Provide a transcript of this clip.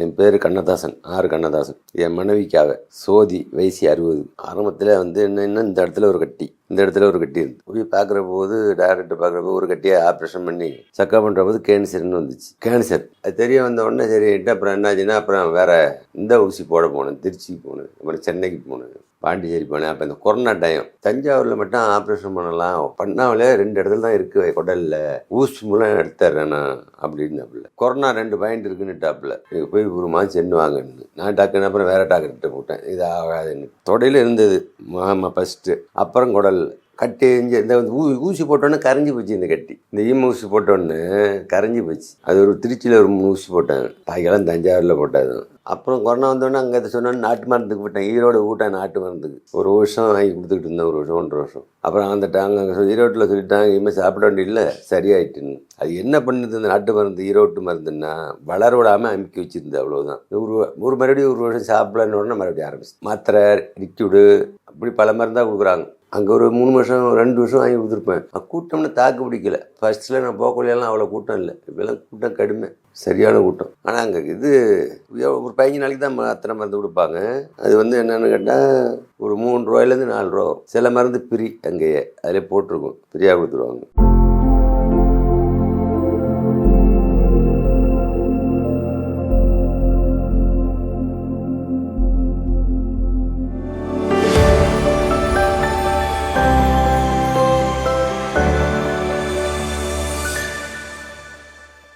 என் பேர் கண்ணதாசன் ஆர் கண்ணதாசன். என் மனைவிக்காக சோதி வயசு அறுபது. ஆரம்பத்தில் வந்து என்னென்னா இந்த இடத்துல ஒரு கட்டி இந்த இடத்துல ஒரு கட்டி இருந்து. போய் பார்க்குற போது டேரக்டர் பார்க்குறப்போ ஒரு கட்டியை ஆப்ரேஷன் பண்ணி செக்கப் பண்ணுற போது கேன்சர்னு வந்துச்சு. கேன்சர் அது தெரிய வந்த உடனே சரின்ட்டு அப்புறம் என்னாச்சுன்னா அப்புறம் வேற இந்த ஊசி போட போனேன் திருச்சிக்கு போனேன் அப்புறம் சென்னைக்கு போனேன். பாண்டிச்சேரி போனேன். அப்போ இந்த கொரோனா டைம் தஞ்சாவூரில் மட்டும் ஆப்ரேஷன் பண்ணலாம். பண்ணாமலே ரெண்டு இடத்துல தான் இருக்கு குடலில். ஊசி மூலம் எடுத்துறேன் நான் அப்படின்னாப்புல. கொரோனா ரெண்டு பாயிண்ட் இருக்குன்னுட்டாப்புல. நீங்கள் போய் ஒரு மாதம் சென்று வாங்கன்னு. நான் டாக்குன்னு அப்புறம் வேறு டாக்டர்கிட்ட போட்டேன். இது ஆகாதுன்னு. தொடையில் இருந்தது. மாமா ஃபஸ்ட்டு அப்புறம் குடலில். கட்டி இங்கே இந்த ஊ ஊசி போட்டோன்னே கரைஞ்சி போச்சு இந்த கட்டி. இந்த ஈம ஊசி போட்டோன்னே கரைஞ்சி போச்சு. அது ஒரு திருச்சியில் ஒரு மூணு ஊசி போட்டாங்க. பாக்கெல்லாம் தஞ்சாவூரில் போட்டது அப்புறம் கொரோனா வந்தோடனே அங்கே சொன்னோன்னு நாட்டு மருந்துக்கு போட்டேன். ஈரோடு ஊட்டேன் நாட்டு மருந்துக்கு. ஒரு வருஷம் வாங்கி கொடுத்துக்கிட்டு இருந்தேன் ஒரு வருஷம் ஒன்றரை வருஷம். அப்புறம் வந்துட்டாங்க அங்கே ஈரோட்டில் சொல்லிட்டாங்க இனிமேல் சாப்பிட வேண்டியதில்லை சரியாயிட்டுன்னு. அது என்ன பண்ணுது இந்த நாட்டு மருந்து ஈரோட்டு மருந்துன்னா வளர விடாமல் அமுக்கி வச்சிருந்து அவ்வளோதான் ஒரு ஒரு மறுபடியும் ஒரு வருஷம் சாப்பிடலன்னு உடனே மறுபடியும் ஆரம்பிச்சு. மாத்திரை லிக்யூடு அப்படி பல மருந்தாக கொடுக்குறாங்க. அங்கே ஒரு மூணு வருஷம் ரெண்டு வருஷம் வாங்கி கொடுத்துருப்பேன். அஹ் கூட்டம்னு தாக்கு பிடிக்கல. ஃபர்ஸ்ட்டில் நான் போகக்குள்ளெல்லாம் அவ்வளோ கூட்டம் இல்லை. இப்போலாம் கூட்டம் கடுமை. சரியான கூட்டம். ஆனால் அங்கே இது ஒரு பதினஞ்சு நாளைக்கு தான் ம- அத்தனை மருந்து கொடுப்பாங்க. அது வந்து என்னென்னு கேட்டால் ஒரு மூணு ரூபாயிலேருந்து நாலு ரூபா வரும். சில மருந்து பிரி அங்கேயே அதிலே போட்டிருக்கும். ஃப்ரீயாக கொடுத்துருவாங்க.